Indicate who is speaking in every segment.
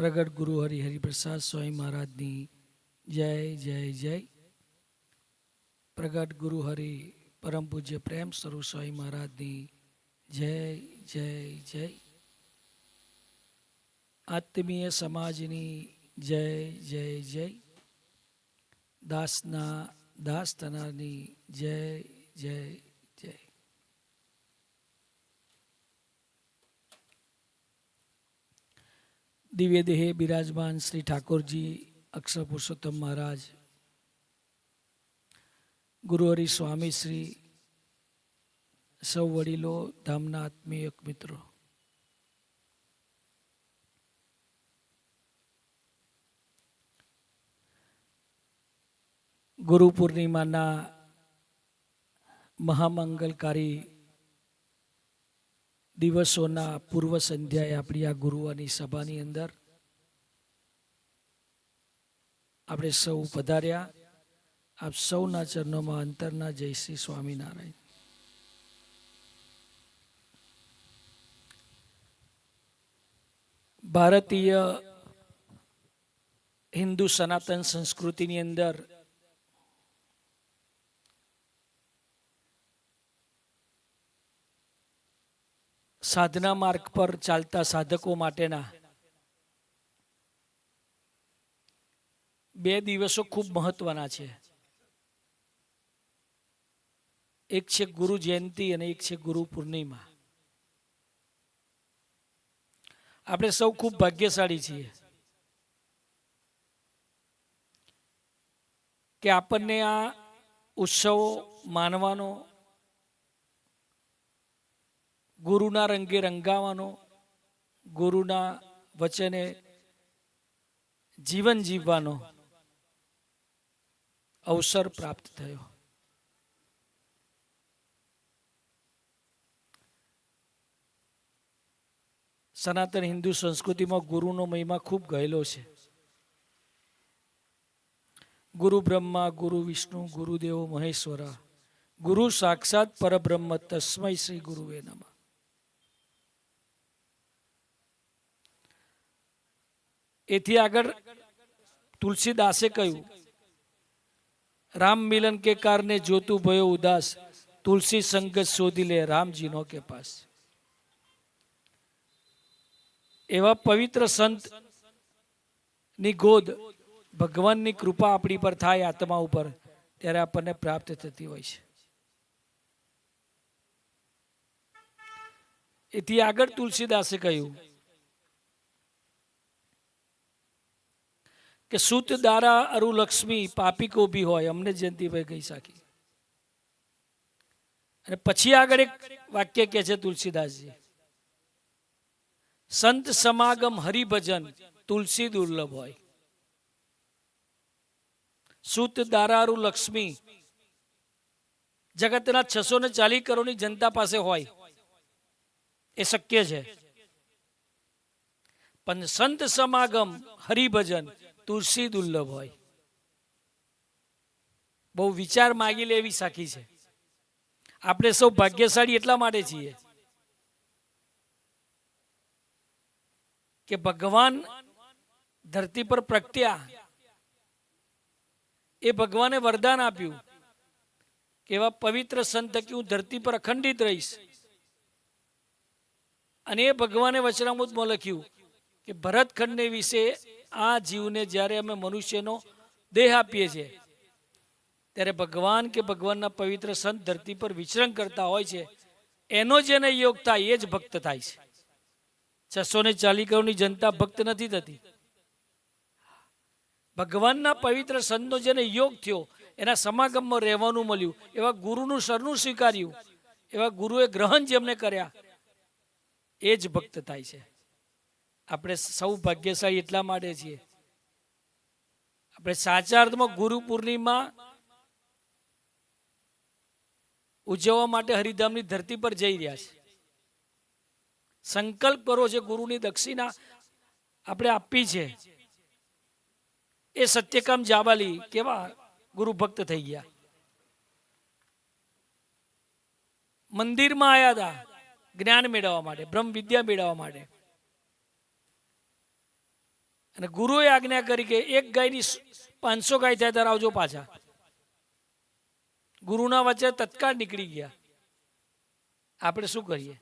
Speaker 1: પ્રગટ ગુરુ હરિ હરિપ્રસાદ સ્વામી મહારાજની જય જય જય. પ્રગટ ગુરુ હરિ પરમ પૂજ્ય પ્રેમ સ્વરૂપ સ્વામી મહારાજની જય જય જય. આત્મીય સમાજની જય જય જય. દાસના, દાસ તનારની જય જય જય દિવ્ય દેહે બિરાજમાન શ્રી ઠાકોરજી અક્ષર પુરુષોત્તમ મહારાજ ગુરુહરિ સ્વામી શ્રી, સૌ વડીલો, ધામના આત્મીય મિત્રો. ગુરુ પૂર્ણિમાના મહામંગલકારી દિવસોના પૂર્વ સંધ્યાએ આપણી આ ગુરુવાની સભાની અંદર આપણે સૌ પધાર્યા. આપ સૌના ચરણોમાં અંતરના જય શ્રી સ્વામિનારાયણ. ભારતીય હિન્દુ સનાતન સંસ્કૃતિની અંદર સાધના માર્ગ પર ચાલતા સાધકો માટેના બે દિવસો ખૂબ મહત્વના છે. એક છે ગુરુ જયંતિ અને એક છે ગુરુ પૂર્ણિમા. આપણે સૌ ખૂબ ભાગ્યશાળી છીએ કે આપણને આ ઉત્સવો માનવાનો ગુરુના રંગે રંગાવાનો, ગુરુના વચને જીવન જીવવાનો અવસર પ્રાપ્ત થયો. સનાતન હિન્દુ સંસ્કૃતિમાં ગુરુનો મહિમા ખૂબ ગયેલો છે. ગુરુ બ્રહ્મા, ગુરુ વિષ્ણુ, ગુરુદેવો મહેશ્વરા, ગુરુ સાક્ષાત પરબ્રહ્મ તસ્મય શ્રી ગુરુવે નમઃ. એથી આગળ તુલસીદાસે કહ્યું, રામ મિલન કે કારણે જોતું ભયો ઉદાસ, તુલસી સંગત શોધી લે રામજીનો કે પાસ. એવા પવિત્ર સંતની ગોદ ભગવાનની કૃપા આપણી પર થાય આત્મા ઉપર, ત્યારે આપણને પ્રાપ્ત થતી હોય છે. એથી આગળ તુલસીદાસે કહ્યું કે સુત દારા અરુ લક્ષ્મી પાપી ભી હોય, અમને જયંતિભાઈ કહી સાકી. અને પછી આગળ એક વાક્ય કે છે તુલસીદાસજી. સંત સમાગમ હરિભજન તુલસી દુર્લભ હોય. સુત દારારુ લક્ષ્મી જગતના છસો ને ચાલીસ કરોડની જનતા પાસે હોય. એ શક્ય છે. પણ સંત સમાગમ હરિભજન તુલસી દુર્લભ હોય. બહુ વિચાર માગી લેવી સાખી છે. આપણે સૌ ભાગ્યશાળી એટલા માટે છીએ કે ભગવાન ધરતી પર પ્રગટ્યા. એ ભગવાને વરદાન આપ્યું કે એવા પવિત્ર સંત કે હું ધરતી પર અખંડિત રહીશ. અને એ ભગવાને વચનામૃતમાં લખ્યું કે ભરતખંડને વિશે આ જીવને જ્યારે અમે મનુષ્યનો દેહ આપીએ છીએ, ત્યારે ભગવાન કે ભગવાનના પવિત્ર સંત ધરતી પર વિચરણ કરતા હોય છે, એનો જેને યોગ થાય, એ જ ભક્ત થાય છે. છસો ને ચાલી કરોડની જનતા ભક્ત નથી થતી. ભગવાનના પવિત્ર સંતનો જેને યોગ થયો, એના સમાગમમાં રહેવાનું મળ્યું, એવા ગુરુનું સરનું સ્વીકાર્યું, એવા ગુરુએ ગ્રહણ જેમને કર્યા, એ જ ભક્ત થાય છે. આપણે સૌ ભાગ્યશાળી એટલા માટે છીએ. આપણે સાચા અર્થમાં ગુરુ પૂર્ણિમા ઉજવવા માટે હરિધામની ધરતી પર જઈ રહ્યા છે. સંકલ્પ કરો છે ગુરુની દક્ષિણા આપણે આપી છે. એ સત્યકામ જાબાલી કેવા ગુરુ ભક્ત થઈ ગયા. મંદિરમાં આવ્યા હતા જ્ઞાન મેળવવા માટે, બ્રહ્મ વિદ્યા મેળવવા માટે. અને ગુરુએ આજ્ઞા કરી કે એક ગાયની પાંચસો ગાય થાય ત્યારે આવજો પાછા. ગુરુના વચ્ચે તત્કાળ નીકળી ગયા. આપણે શું કરીએ?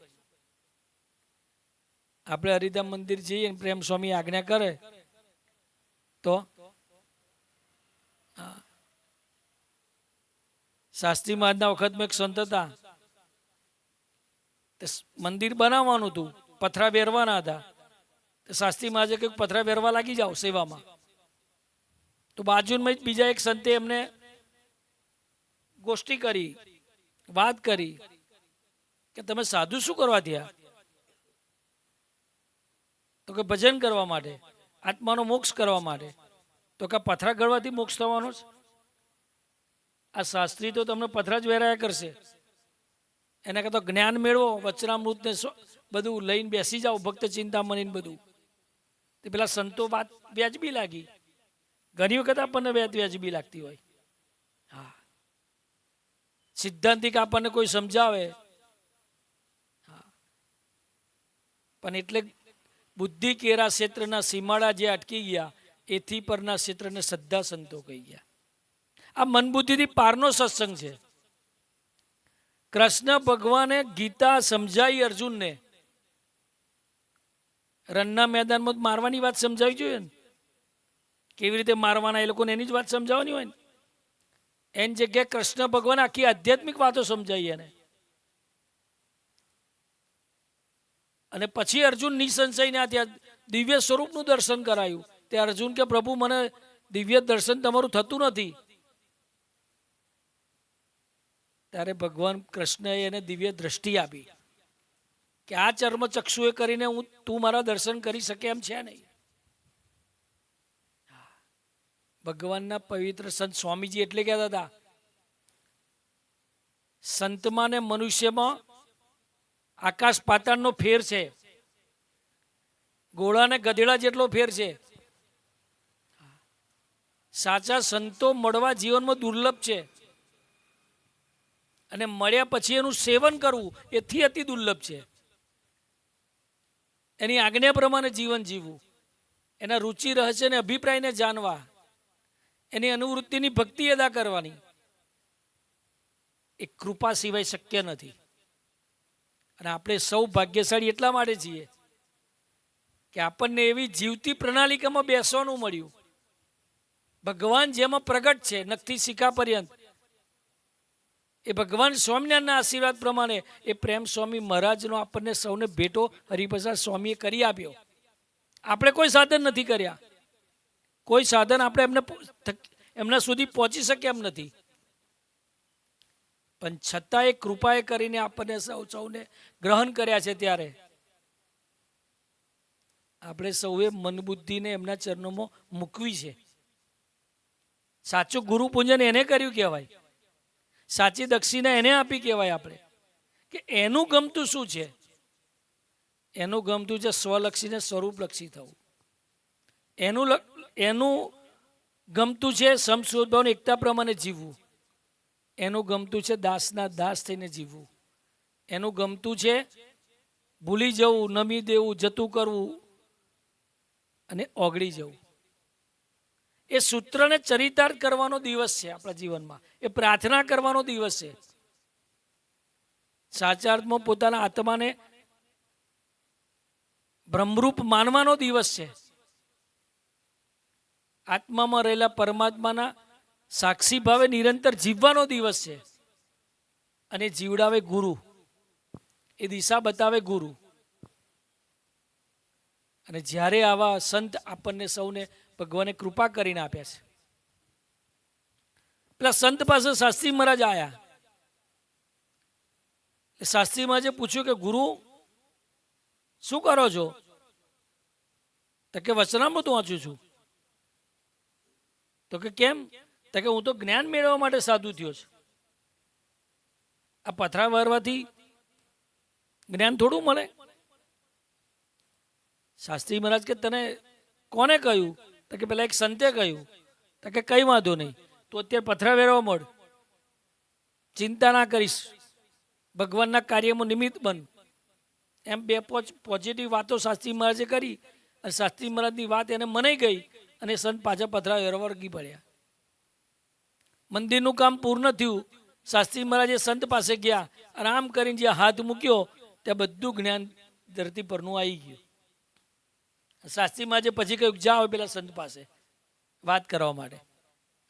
Speaker 1: આપણે હરિધામ મંદિર જઈએ પ્રેમ સ્વામી આજ્ઞા કરે, તો. શાસ્ત્રી મહારાજના વખતમાં એક સંત હતા. મંદિર બનાવવાનું હતું. પથરા વેરવાના હતા. તો શાસ્ત્રી મહારાજે કહ્યું પથરા વેરવા લાગી જાઓ સેવામાં. તો બાજુમાં જ બીજા એક સંતે એમને ગોષ્ઠી કરી, વાત કરી કે તમે સાધુ શું કરવા થયા? તો કે ભજન કરવા માટે, આત્માનો મોક્ષ કરવા માટે. તો કે પથરા ગળવાથી મોક્ષ થવાનો છે? આ શાસ્ત્રી તો તમને પથરા જ વેરાયા કરશે. એના કરતા જ્ઞાન મેળવો, વચનામૃતને બધું લઈને બેસી જાઓ, ભક્ત ચિંતામણી ને બધું. પેલા સંતો વાત વ્યાજબી લાગી. ઘણી વખત આપણને વ્યાજ વ્યાજબી લાગતી હોય. હા. સિદ્ધાંતિક આપણને કોઈ સમજાવે. પણ એટલે બુદ્ધિ કેરા ક્ષેત્રના સીમાડા જે અટકી ગયા, એથી પરના ક્ષેત્રને શ્રદ્ધા સંતો કહી ગયા. આ મન બુદ્ધિથી પારનો સત્સંગ છે. કૃષ્ણ ભગવાને ગીતા સમજાઈ અર્જુનને રણના મેદાનમાં મારવાની વાત સમજાવી જોઈએ ને. કેવી રીતે મારવાના એ લોકોને એની જ વાત સમજાવવાની હોય ને. એની જગ્યાએ કૃષ્ણ ભગવાન આખી આધ્યાત્મિક વાતો સમજાવી એને. અને પછી અર્જુન નિસંશયને આ ત્યાં દિવ્ય સ્વરૂપનું દર્શન કરાયું. તે અર્જુન કે, પ્રભુ, મને દિવ્ય દર્શન તમારું થતું નથી. ત્યારે ભગવાન કૃષ્ણએ એને દિવ્ય દ્રષ્ટિ આપી. કે આ ચર્મ ચક્ષુએ કરીને હું તું મારા દર્શન કરી શકે એમ છે નહીં. ભગવાનના પવિત્ર સંત સ્વામીજી એટલે કહેતા હતા સંતમાં ને મનુષ્યમાં આકાશ પાતાળનો ફેર છે. ગોળા ને ગધેડા જેટલો ફેર છે. સાચા સંતો મળવા જીવનમાં દુર્લભ છે. અને મળ્યા પછી એનું સેવન કરવું એથી અતિ દુર્લભ છે. એની આજ્ઞા પ્રમાણે જીવન જીવવું. એના રુચિ, રહસ્ય અને અભિપ્રાયને જાણવા. એની અનુવૃત્તિની ભક્તિ અદા કરવાની. એ કૃપા સિવાય શક્ય નથી. અને આપણે સૌ ભાગ્યશાળી એટલા માટે છીએ કે આપણને એવી જીવતી પ્રણાલિકામાં બેસવાનું મળ્યું. ભગવાન જેમાં પ્રગટ છે, નખથી શિખા પર્યંત. એ ભગવાન સ્વામિનારાયણના આશીર્વાદ પ્રમાણે એ પ્રેમ સ્વામી મહારાજનો આપણને સૌને ભેટો હરિપ્રસાદ સ્વામીએ કરી આપ્યો. આપણે કોઈ સાધન નથી કર્યા. કોઈ સાધન આપણે એમને એમના સુધી પહોંચી શકે એમ નથી. પણ છતાં એ કૃપાએ કરીને આપણને સૌ સૌને ગ્રહણ કર્યા છે ત્યારે. આપણે સૌએ મન બુદ્ધિને એમના ચરણોમાં મૂકવી છે. સાચું ગુરુ પૂજન એને કર્યું કહેવાય. સાચી દક્ષિણા એને આપી કહેવાય આપણે. કે એનું ગમતું શું છે? એનું ગમતું છે સ્વલક્ષી ને સ્વરૂપલક્ષી થવું. એનું એનું ગમતું છે સમસ્વભાવ એકતા પ્રમાણે જીવવું. એનું ગમતું છે દાસના દાસ થઈને જીવવું. એનું ગમતું છે ભૂલી જવું, નમી દેવું, જતું કરવું અને ઓગળી જવું. એ સૂત્રને ચરિતાર્થ કરવાનો દિવસ છે આપણા જીવનમાં. એ પ્રાર્થના કરવાનો દિવસ છે. સાચા અર્થમાં પોતાના આત્માને બ્રહ્મરૂપ માનવાનો દિવસ છે. આત્મામાં રહેલા પરમાત્માના સાક્ષી ભાવે નિરંતર જીવવાનો દિવસ છે. અને જીવડાવે ગુરુ. એ દિશા બતાવે ગુરુ. અને જ્યારે આવા સંત આપણને સૌને ભગવાને કૃપા કરીને આપ્યા છે. પેલા સંત પાસે શાસ્ત્રી મહારાજ આવ્યા શાસ્ત્રી મહારાજે પૂછ્યું કે, ગુરુ, શું કરો છો? તો કે, વચનામૃત વાંચું છું. તો કે, કેમ? તો કે, હું તો જ્ઞાન મેળવવા માટે સાધુ થયો છું. આ પથરા વારવાથી જ્ઞાન થોડું મળે. શાસ્ત્રી મહારાજ કે, તને કોને કહ્યું તો કે પેલા એક સંતે કહ્યું, તો કે કઈ વાંધો નહીં, તો અત્યારે પથરા વેરવા મળ. ચિંતા ના કરીશ. ભગવાનના કાર્યમાં નિમિત્ત બન. એમ બે પોચ પોઝિટિવ વાતો શાસ્ત્રી મહારાજે કરી અને શાસ્ત્રી મહારાજની વાત એને મનાઈ ગઈ અને સંત પાછા પથરા વળગી પડ્યા. મંદિરનું કામ પૂર્ણ થયું. શાસ્ત્રી મહારાજે સંત પાસે ગયા અને આમ કરીને જે હાથ મૂક્યો, ત્યાં બધું જ્ઞાન ધરતી પરનું આવી ગયું. શાસ્ત્રી જે પછી કહ્યું જાઓ પેલા સંત પાસે, વાત કરવા માટે.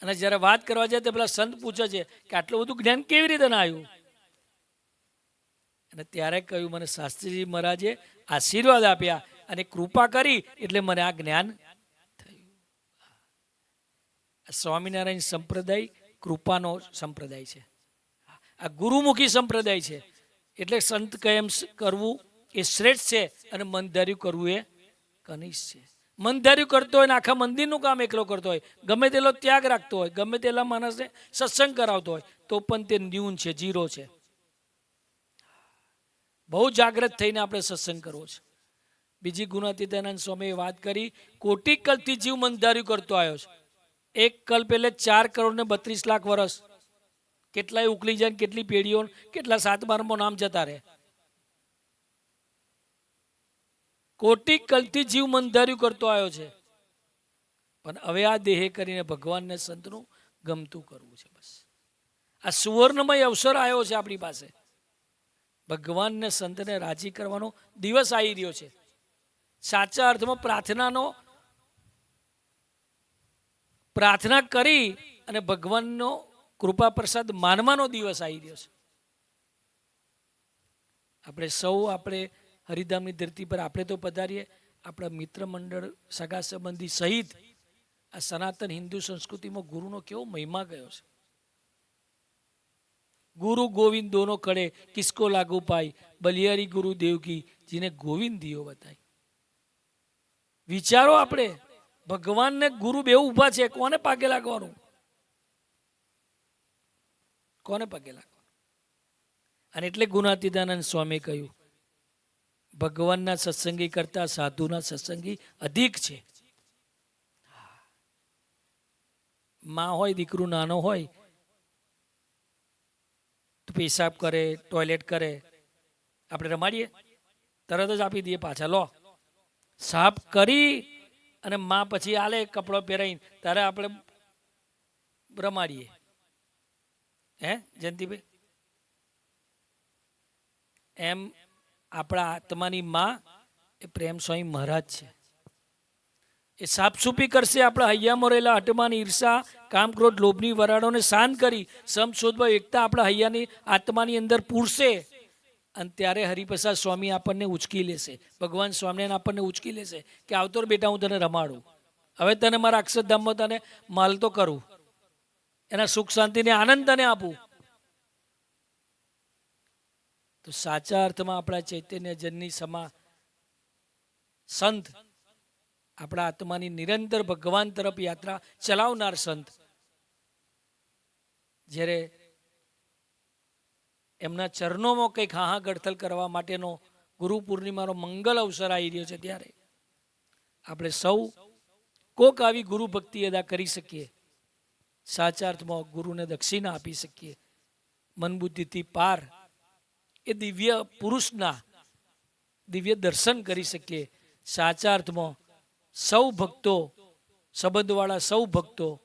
Speaker 1: અને જ્યારે વાત કરવા જાય તો પેલા સંત પૂછે છે કે આટલું બધું જ્ઞાન કેવી રીતે ના આવ્યું? અને ત્યારે કહ્યું, મને શાસ્ત્રીજી મહારાજે આશીર્વાદ આપ્યા અને કૃપા કરી એટલે મને આ જ્ઞાન થયું. સ્વામિનારાયણ સંપ્રદાય કૃપાનો સંપ્રદાય છે. આ ગુરુમુખી સંપ્રદાય છે. એટલે સંત કયમ કરવું એ શ્રેષ્ઠ છે અને મનધાર્યું કરવું એ કનિષ્ઠ છે. મનધાર્યું કરતો હોય ને આખા મંદિરનું કામ એકલો કરતો હોય. ગમે તેલો ત્યાગ રાખતો હોય, ગમે તેલા માણસને સત્સંગ કરાવતો હોય, તો પણ તે ન્યૂન છે જીરો છે. બહુ જાગ્રત થઈને આપણે સત્સંગ કરવો છે. બીજી ગુણાતીતાનંદ સ્વામીએ વાત કરી, કોટી કલથી જીવ મંધાર્યું કરતો આવ્યો છે. એક કલ્પ એટલે ચાર કરોડ ને બત્રીસ લાખ વર્ષ કેટલાય ઉકલી જાય કેટલી પેઢીઓ, કેટલા સાત બારમાં નામ જતા રહે. કોટી કલથી જીવ મંધાર્યું કરતો આવ્યો છે. પણ હવે આ દેહે કરીને ભગવાનને સંતનું ગમતું કરવું છે બસ. આ સુવર્ણમય અવસર આવ્યો છે આપણી પાસે. ભગવાનને સંતને રાજી કરવાનો દિવસ આવી રહ્યો છે. સાચા અર્થમાં પ્રાર્થનાનો પ્રાર્થના કરી અને ભગવાનનો કૃપા પ્રસાદ માનવાનો દિવસ આવી રહ્યો છે. આપણે સૌ આપણે હરિધામની ધરતી પર આપણે તો પધારીએ. આપણા મિત્ર મંડળ, સગા સંબંધી સહિત આ સનાતન હિન્દુ સંસ્કૃતિમાં ગુરુનો કેવો મહિમા ગયો છે. ગુરુ ગોવિંદ દોનો કડે કિસકો લાગુ પાઈ બલિયારી ગુરુ દેવકી જીને ગોવિંદ દિયો બતાય. વિચારો આપણે, ભગવાનને ગુરુ બે ઊભા છે, કોને પાગે લાગવાનું? કોને પગે લાગવાનું? અને એટલે ગુણાતીતાનંદ સ્વામી કહ્યું ભગવાનના સત્સંગી કરતા સાધુના સત્સંગી અધિક છે. માં હોય, દીકરું નાનો હોય, તો પેશાબ કરે, ટોયલેટ કરે, આપણે રમાડીએ, તરત જ આપી દઈએ પાછા, લો. સાફ કરી અને માં પછી આલે, કપડો પહેરાઈને, ત્યારે આપણે રમાડીએ. હે, જયંતિભાઈ? એમ આપણા આત્માની માં એ પ્રેમ સ્વામી મહારાજ છે. એ સાફસૂફી કરશે આપણા હૈયામાં રહેલા આત્માની ઈર્ષા કામક્રોધ લોભની વરાળોને શાંત કરી, સમ શોધવા એકતા આપણા હૈયાની આત્માની અંદર પૂરશે. અને ત્યારે હરિપ્રસાદ સ્વામી આપણને ઉચકી લેશે. ભગવાન સ્વામિનારાયણ આપણને ઉચકી લેશે કે આવતો બેટા હું તને રમાડું. હવે તને મારા અક્ષરધામમાં તને માલ તો કરું. એના સુખ શાંતિને આનંદ તને આપું. તો સાચા અર્થમાં આપણા ચૈતન્ય સમા સંત, આપણા આત્માની નિરંતર ભગવાન તરફ યાત્રા ચલાવનાર સંત. જ્યારે એમના ચરણોમાં કંઈક હાહા ગડથલ કરવા માટેનો ગુરુ પૂર્ણિમાનો મંગલ અવસર આવી રહ્યો છે ત્યારે આપણે સૌ કોક આવી ગુરુ ભક્તિ અદા કરી શકીએ. સાચા અર્થમાં ગુરુને દક્ષિણા આપી શકીએ. મન બુદ્ધિથી પાર એ દિવ્ય પુરુષના દિવ્ય દર્શન કરી શકીએ. સાચા અર્થમાં સૌ ભક્તો, સંબંધવાળા સૌ ભક્તો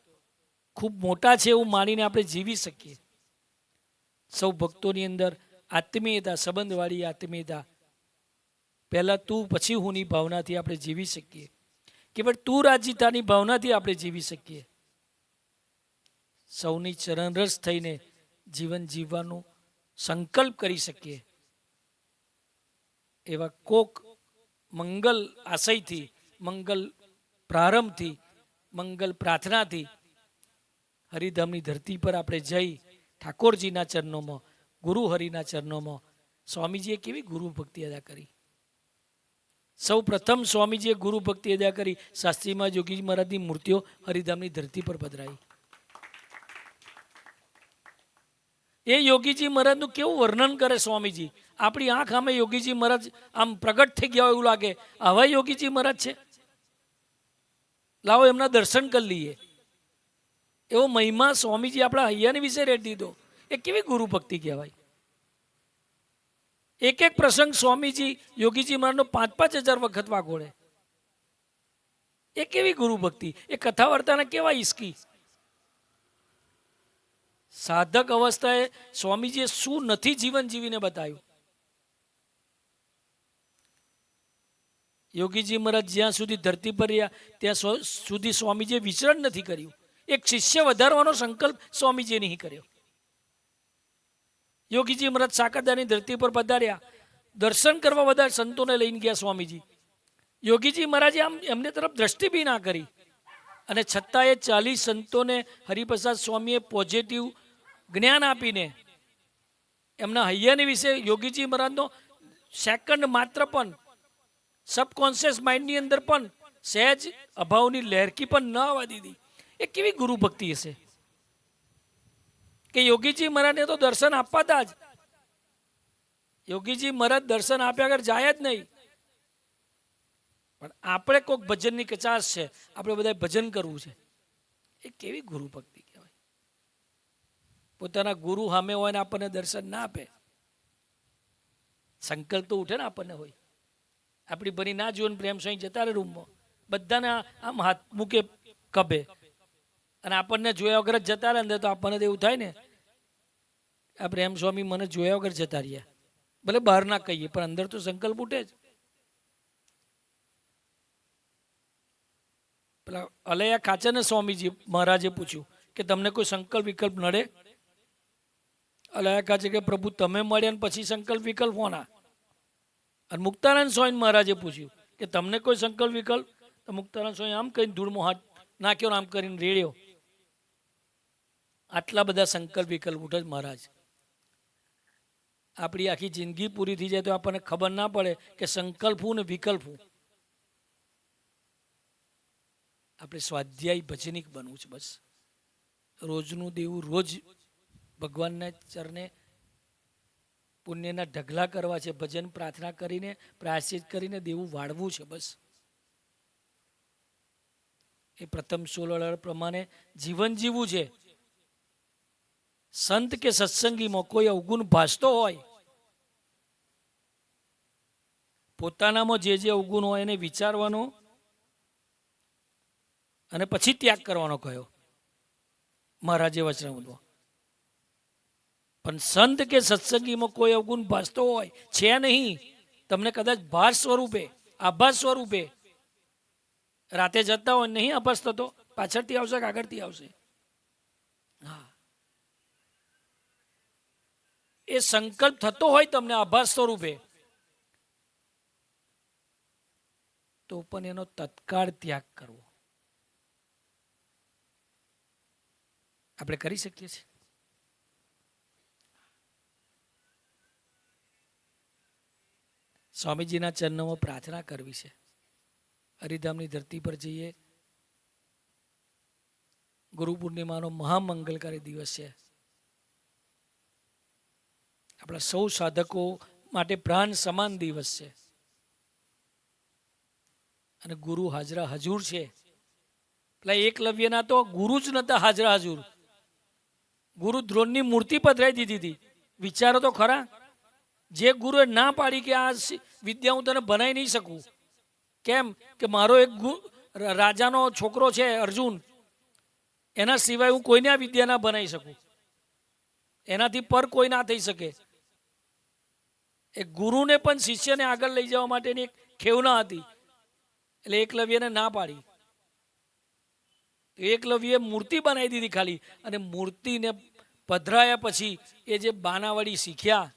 Speaker 1: ખૂબ મોટા છે એવું માનીને આપણે જીવી શકીએ. સૌ ભક્તોની અંદર આત્મીયતા, સંબંધવાળી આત્મીયતા. પહેલા તું, પછી હુંની ભાવનાથી આપણે જીવી શકીએ. કેવળ તું રાજીતાની ભાવનાથી આપણે જીવી શકીએ. સૌની ચરણરસ થઈને જીવન જીવવાનું સંકલ્પ કરી શકીએ. એવા કોક મંગલ આશયથી, મંગલ પ્રારંભથી, મંગલ પ્રાર્થનાથી હરિધામની ધરતી પર આપણે જઈ ઠાકોરજીના ચરણોમાં, ગુરુ હરિના ચરણોમાં સ્વામીજીએ કેવી ગુરુ ભક્તિ અદા કરી? સૌ પ્રથમ સ્વામીજીએ ગુરુ ભક્તિ અદા કરી. શાસ્ત્રીમાં જોગીજી મહારાજની મૂર્તિઓ હરિધામની ધરતી પર પધરાઈ. એ યોગીજી મહારાજનું કેવું વર્ણન કરે સ્વામીજી? આપણી આંખ આમે યોગીજી મહારાજ આમ પ્રગટ થઈ ગયા એવું લાગે. આવા યોગીજી મહારાજ છે? લાવો એમના દર્શન કરી લઈએ. એવો મહિમા સ્વામીજી આપણા હૈયાની વિશે રેટ દીધો. એ કેવી ગુરુ ભક્તિ કહેવાય? એક એક પ્રસંગ સ્વામીજી યોગીજી મહારાજનો પાંચ પાંચ હજાર વખત વાગોળે. એ કેવી ગુરુ ભક્તિ? એ કથા વાર્તાના કેવા ઈસકી? સાધક અવસ્થાએ સ્વામીજીએ શું નથી જીવન જીવીને બતાવ્યું? યોગીજી મહારાજ જ્યાં સુધી ધરતી પર રહ્યા, ત્યાં સુધી સ્વામીજીએ વિચરણ નથી કર્યું. એક શિષ્ય વધારવાનો સંકલ્પ સ્વામીજીએ નહીં કર્યો. યોગીજી મહારાજ સાકરદાની ધરતી પર પધાર્યા. દર્શન કરવા બધા સંતોને લઈને ગયા સ્વામીજી. યોગીજી મહારાજે આમ એમને તરફ દ્રષ્ટિ બી ના કરી. અને છતાં એ ચાલીસ સંતોને હરિપ્રસાદ સ્વામીએ પોઝિટિવ જ્ઞાન આપીને. એમના હૈયાની વિશે યોગીજી મહારાજનો સેકન્ડ માત્ર પણ સબકોન્શિયસ માઇન્ડની અંદર પણ સહેજ અભાવની લહેરકી પણ ન આવવા દીધી. એ કેવી ગુરુ ભક્તિ હશે? કે યોગીજી મહારાજને તો દર્શન આપવાતા જ. યોગીજી મહારાજ દર્શન આપ્યા આગળ જાય જ નહીં. પણ આપણે કોઈક ભજનની કચાશ છે. આપણે બધા ભજન કરવું છે. એ કેવી ગુરુ ભક્તિ પોતાના ગુરુ સામે હોય ને આપણને દર્શન ના આપે. સંકલ્પ તો ઉઠે ને આપણને હોય. આપણી ભરી ના જોઈને પ્રેમ સ્વાઈ જતા રહે રૂમમાં. બધાને આમ હાથ મૂકે કભે. અને આપણને જોયા વગર જ જતા રહે અંદર તો આપણને તો એવું થાય ને, આ પ્રેમ સ્વામી મને જોયા વગર જતા રહ્યા. ભલે બહાર ના કહીએ, પણ અંદર તો સંકલ્પ ઉઠે જ. પેલા અલૈયા ખાચરને સ્વામીજી મહારાજે પૂછ્યું કે તમને કોઈ સંકલ્પ વિકલ્પ નડે? અલૈયા છે કે પ્રભુ, તમે મળ્યા પછી સંકલ્પ વિકલ્પ હોના? અને મુક્તાનંદ સ્વામી મહારાજે પૂછ્યું કે તમને કોઈ સંકલ્પ વિકલ્પ? તો મુક્તાનંદ સ્વામી આમ કહીને ધૂળમાં હાથ નાખ્યો આમ કરીને રેડ્યો. આટલા બધા સંકલ્પ વિકલ્પ ઉઠે મહારાજ. આપણી આખી જિંદગી પૂરી થઈ જાય તો આપણને ખબર ના પડે કે સંકલ્પ હું ને વિકલ્પ હું. આપણે સ્વાધ્યાય ભજનિક બનવું છે બસ. રોજનું દેવું રોજ ભગવાનના ચરણે પુણ્યના ઢગલા કરવા છે, ભજન પ્રાર્થના કરીને, પ્રાયશ્ચિત કરીને દેવું વાળવું છે બસ. એ પ્રથમ સોળ પ્રમાણે જીવન જીવવું છે. સંત કે સત્સંગીમાં કોઈ અવગુણ ભાસતો હોય, પોતાનામાં જે જે અવગુણ હોય એને વિચારવાનો અને પછી ત્યાગ કરવાનો કહ્યો મહારાજે વચનામૃતમાં પણ સંત કે સત્સંગીમાં કોઈ અવગુણ ભાસતો હોય, છે નહીં. તમને કદાચ ભાસ સ્વરૂપે, આભાસ સ્વરૂપે રાતે જતા હોય, નહીં આભાસ થતો, પાછળથી આવશે કે આગળથી આવશે? હા. એ સંકલ્પ થતો હોય તમને આભાસ સ્વરૂપે, તો પણ એનો તત્કાળ ત્યાગ કરવો. આપણે કરી શકીએ છીએ? સ્વામીજીના ચરણોમાં પ્રાર્થના કરવી છે. હરિધામની ધરતી પર જઈએ. ગુરુ પૂર્ણિમાનો મહામંગલકારી દિવસ છે. આપણા સૌ સાધકો માટે પ્રાણ સમાન દિવસ છે. અને ગુરુ હાજરા હજુર છે. પેલા એકલવ્યના તો ગુરુ જ નતા હાજરા હજુર. ગુરુ દ્રોણની મૂર્તિ પધરાઈ દીધી હતી. વિચારો તો ખરા. જે ગુરુએ ના પાડી કે આ વિદ્યા હું તને ભણાઈ નહીં શકું. કેમ કે મારો એક રાજાનો છોકરો છે અર્જુન. એના સિવાય હું કોઈને આ વિદ્યા ના બનાવી શકું. એનાથી પર કોઈ ના થઈ શકે. એ ગુરુને પણ શિષ્યને આગળ લઈ જવા માટેની એક ખેવના હતી. એટલે એકલવ્યને ના પાડી. એકલવ્યએ મૂર્તિ બનાવી દીધી ખાલી. અને મૂર્તિને પધરાયા પછી એ જે બાનાવાડી શીખ્યા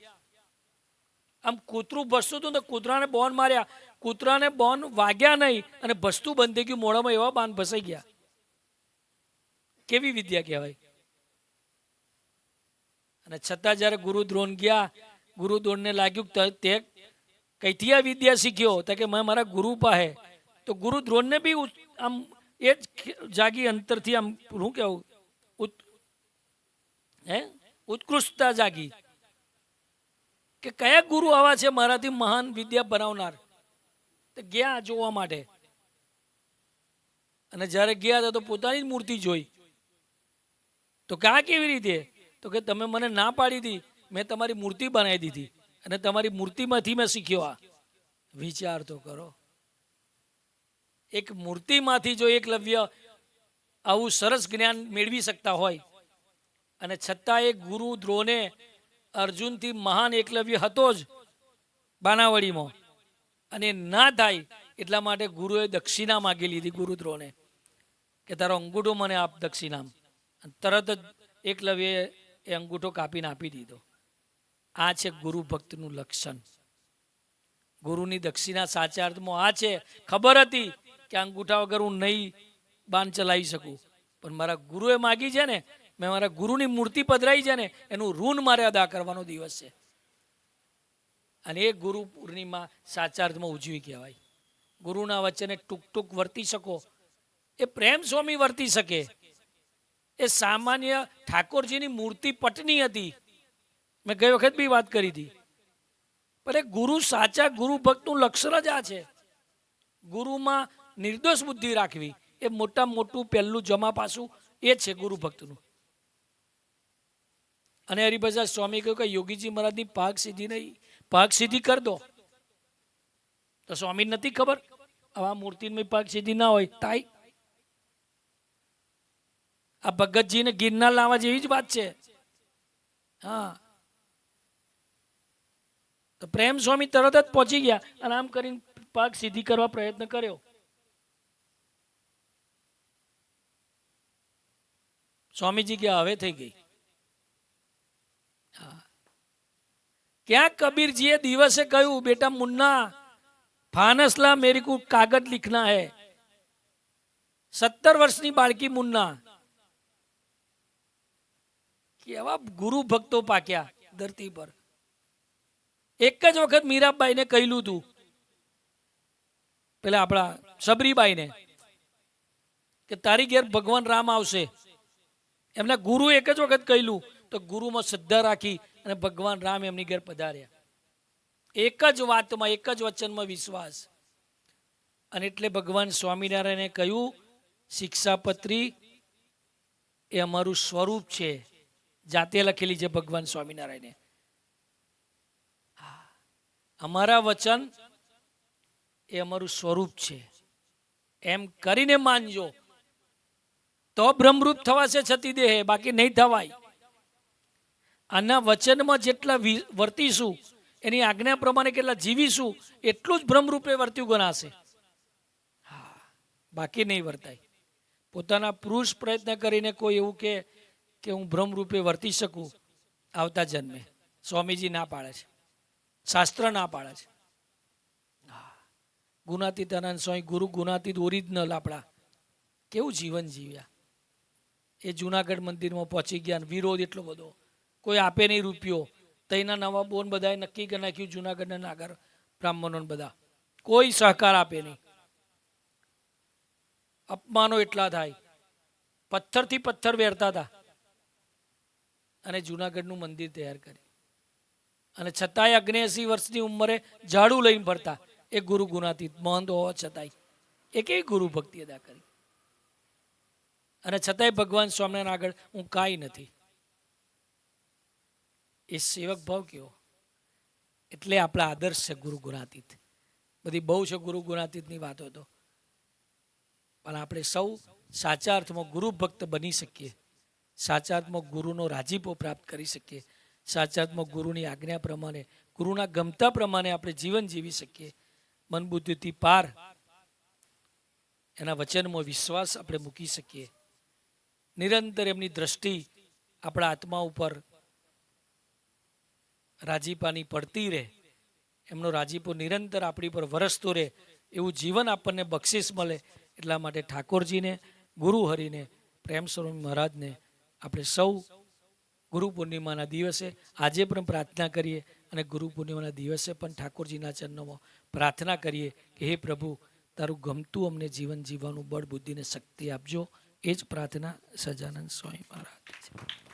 Speaker 1: આમ કૂતરું ભસતું હતું ને કૂતરાને બોન માર્યા. કૂતરાને બોન વાગ્યા નહીં અને ભસતું બંધ ગયું. મોઢામાં એવા બાન ભસાઈ ગયા. કેવી વિદ્યા કહેવાય? અને છતાં જ્યારે ગુરુ દ્રોણ ગયા, ગુરુ દ્રોણને લાગ્યું તે કઈથી આ વિદ્યા શીખ્યો? તો કે મેં મારા ગુરુ પાસે. તો ગુરુ દ્રોણને બી આમ એ જ જાગી અંતરથી આમ શું કેવું હે? ઉત્કૃષ્ટતા જાગી. કે કયા ગુરુ આવા છે મારાથી મહાન વિદ્યા બનાવનાર? ગયા જોવા માટે. અને જ્યારે ગયા હતા તો પોતાની જ મૂર્તિ જોઈ. તો કા કેવી રીતે? તો કે તમે મને ના પાડી હતી, મેં તમારી મૂર્તિ બનાવી દીધી અને તમારી મૂર્તિમાંથી મેં શીખ્યો આ. વિચાર તો કરો. એક મૂર્તિમાંથી જો એકલવ્ય આવું સરસ જ્ઞાન મેળવી શકતા હોય, અને છતાં એ ગુરુ દ્રોણે અર્જુનથી મહાન એકલવ્ય હતો જ બાનાવળીમાં. અને ના થાય એટલા માટે ગુરુએ દક્ષિણા માગી લીધી ગુરુદ્રોને કે તારો અંગૂઠો મને આપ દક્ષિણામ તરત જ એકલવ્યએ એ અંગૂઠો કાપીને આપી દીધો. આ છે ગુરુ ભક્તનું લક્ષણ. ગુરુની દક્ષિણા સાચા અર્થમાં આ છે. ખબર હતી કે અંગૂઠા વગર હું નહીં બાન ચલાવી શકું. પણ મારા ગુરુએ માગી છે ને મેં મારા ગુરુની મૂર્તિ પધરાઈ છે ને, એનું ઋણ મારે અદા કરવાનો દિવસ છે. અને એ ગુરુ પૂર્ણિમા સાચા અર્થમાં ઉજવી કહેવાય. ગુરુના વચ્ચેને ટૂંક ટૂંક વર્તી શકો. એ પ્રેમ સ્વામી વર્તી શકે. એ સામાન્ય ઠાકોરજીની મૂર્તિ પટની હતી. મેં ગઈ વખત બી વાત કરી હતી. પણ એ ગુરુ સાચા ગુરુ ભક્તનું લક્ષણ જ આ છે. ગુરુમાં નિર્દોષ બુદ્ધિ રાખવી એ મોટા મોટું પહેલું જમા પાસું એ છે ગુરુ ભક્તનું. અને હરિપ્રસાદ સ્વામી કહ્યું કે યોગીજી મહારાજની પાક સીધી નહીં, પાક સીધી કર દો. તો સ્વામી નથી ખબર, આવા મૂર્તિની પાક સીધી ના હોય તાઈ આ ભગતજીને ગિરનાર લાવવા જેવી જ વાત છે. હા. તો પ્રેમ સ્વામી તરત જ પહોંચી ગયા અને આમ કરીને પાક સિદ્ધિ કરવા પ્રયત્ન કર્યો. સ્વામીજી કે હવે થઈ ગઈ. ક્યાં કબીરજીએ દિવસે કહ્યું, બેટા મુન્ના, ફાનસલા મેરી કુ કાગજ લિખના હે. સત્તર વર્ષની બાળકી મુન્ના. કેવા ગુરુ ભક્તો પાક્યા ધરતી પર. એક જ વખત મીરાબાઈને કહેલું તું. પેલા આપણા સબરીબાઈને કે તારી ઘેર ભગવાન રામ આવશે. એમના ગુરુ એક જ વખત કહેલું તો ગુરુમાં શ્રદ્ધા રાખી અને ભગવાન રામ એમની ઘેર પધાર્યા. એક જ વાતમાં, એક જ વચનમાં વિશ્વાસ. અને એટલે ભગવાન સ્વામિનારાયણે કહ્યું, શિક્ષાપત્રી એ અમારું સ્વરૂપ છે. જાતે લખેલી છે ભગવાન સ્વામિનારાયણે. અમારા વચન એ અમારું સ્વરૂપ છે. એમ કરીને માનજો. તો બ્રહ્મરૂપ થવાશે છતી દેહે, બાકી નહીં થવાય. આના વચનમાં જેટલા વર્તીશું, એની આજ્ઞા પ્રમાણે કેટલા જીવીશું, એટલું જ ભ્રમરૂપે વર્ત્યું ગણાશે. હા, બાકી નહીં વર્તાય. પોતાના પુરુષ પ્રયત્ન કરીને કોઈ એવું કે કે હું ભ્રમરૂપે વર્તી શકું, આવતા જન્મે. સ્વામીજી ના પાડે છે. શાસ્ત્ર ના પાડે છે. ગુણાતીત આનંદ સ્વામી, ગુરુ ગુણાતીત ઓરિજિનલ આપણા. કેવું જીવન જીવ્યા. એ જુનાગઢ મંદિરમાં પહોંચી ગયા વિરોધ એટલો બધો કોઈ આપે નહીં રૂપિયો. તઈના નવા બોન બધાએ નક્કી કરી નાખ્યું, જુનાગઢના નાગર બ્રાહ્મણોને બધા. કોઈ સહકાર આપે નહીં. અપમાનો એટલા થાય. પથ્થરથી પથ્થર વેરતા હતા. અને જુનાગઢનું મંદિર તૈયાર કરી. અને છતાંય અગ્નેસી વર્ષની ઉંમરે ઝાડુ લઈને ફરતા. એ ગુરુ ગુનાતી મહંત હોવા છતાંય. એ કેવી ગુરુ ભક્તિ અદા કરી. અને છતાંય ભગવાન સ્વામિનારાયણ આગળ, હું કાંઈ નથી. એ સેવક ભાવ કયો એટલે આપણા આદર્શ છે ગુરુ ગુણાતીત. બધી બહુ છે ગુરુ ગુણાતીતની વાતો તો. પણ આપણે સૌ સાચા અર્થમાં ગુરુ ભક્ત બની શકીએ. સાચા અર્થમાં ગુરુનો રાજીપો પ્રાપ્ત કરી શકીએ. સાચા અર્થમાં ગુરુની આજ્ઞા પ્રમાણે, ગુરુના ગમતા પ્રમાણે આપણે જીવન જીવી શકીએ. મન બુદ્ધિથી પાર એના વચનમાં વિશ્વાસ આપણે મૂકી શકીએ. નિરંતર એમની દ્રષ્ટિ આપણા આત્મા ઉપર રાજીપાની પડતી રહે, એમનો રાજીપો નિરંતર આપણી પર વરસતો રહે, એવું જીવન આપણને બક્ષિસ મળે, એટલા માટે ઠાકોરજીને, ગુરુ હરિને પ્રેમ સ્વરૂપ મહારાજને આપણે સૌ ગુરુ પૂર્ણિમાના દિવસે આજે પણ પ્રાર્થના કરીએ અને ગુરુ પૂર્ણિમાના દિવસે પણ ઠાકોરજીના ચરણોમાં પ્રાર્થના કરીએ કે હે પ્રભુ, તારું ગમતું અમને જીવન જીવવાનું બળ બુદ્ધિને શક્તિ આપજો. એ જ પ્રાર્થના સજાનંદ સ્વામી મહારાજ